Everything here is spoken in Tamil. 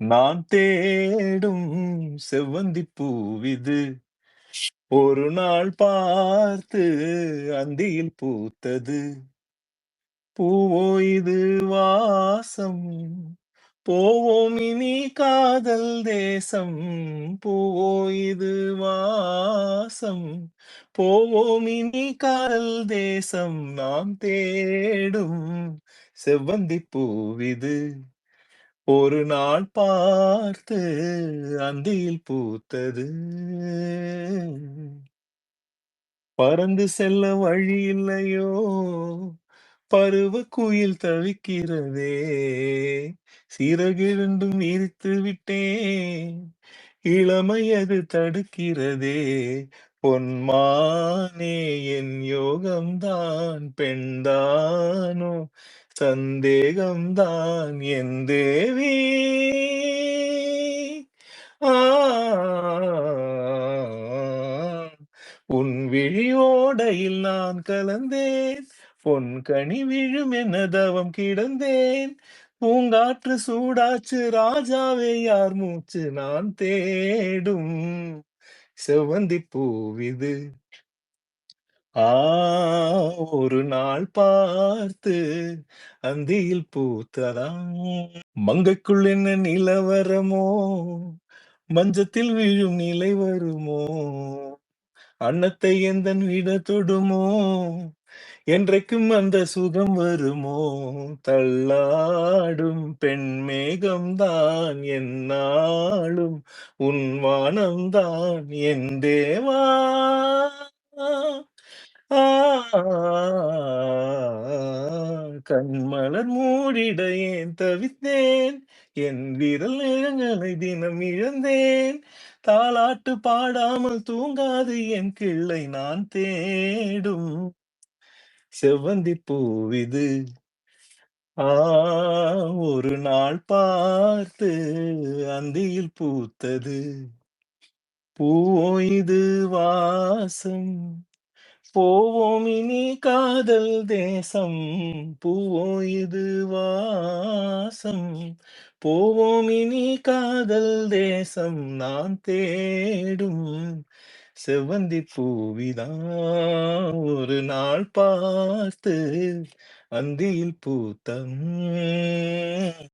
நான் தேடும் செவ்வந்தி பூவிது ஒரு நாள் பார்த்து அந்தியில் பூத்தது. பூவோ இது வாசம் போவோம் இனி காதல் தேசம் பூவோ இது வாசம். போவோம் இனி காதல் தேசம் நாம் தேடும் செவ்வந்தி பூவிது ஒரு நாள் பார்த்து அந்தியில் பூத்தது. பறந்து செல்ல வழி இல்லையோ? பருவ குயில் தவிக்கிறதே. சிறகிரண்டும் விரித்து விட்டேன் இளமை அது தடுக்கிறதே. பொன்மானே என் யோகம்தான். பெண்தானோ சந்தேகம்தான். என் தேவி. ஆ. உன் விழியோடையில் நான் கலந்தேன். பொன் கனி விழும் என தவம் கிடந்தேன். பூங்காற்று சூடாச்சு ராஜாவே யார் மூச்சு நான் தேடும். செவ்வந்தி பூவிது. ஆ ஒரு நாள் பார்த்து அந்தியில் பூத்ததா? மங்கைக்குள் என்ன நிலவரமோ? மஞ்சத்தில் விழும் நிலை வருமோ? அன்னத்தை எந்தன் விட தொடுமோ? என்றைக்கும் அந்த சுகம் வருமோ? தள்ளாடும் பெண் மேகம்தான் என்னாலும் உன் வானம்தான் என் தேவா. ஆ கண்மலர் மூடிட ஏன் தவித்தேன்? என் விரல் நிழங்களை தினம் இழந்தேன். தாலாட்டு பாடாமல் தூங்காது என் கிள்ளை நான் தேடும். செவ்வந்தி பூவிது. ஆ ஒரு நாள் பார்த்து அந்தியில் பூத்தது. பூவோ இது வாசம். போவோம் இனி காதல் தேசம். பூவோ இது வாசம். போவோம் இனி காதல் தேசம். நான் தேடும் செவ்வந்தி பூவிதான் ஒரு நாள் பார்த்து அந்தியில் பூத்தம்.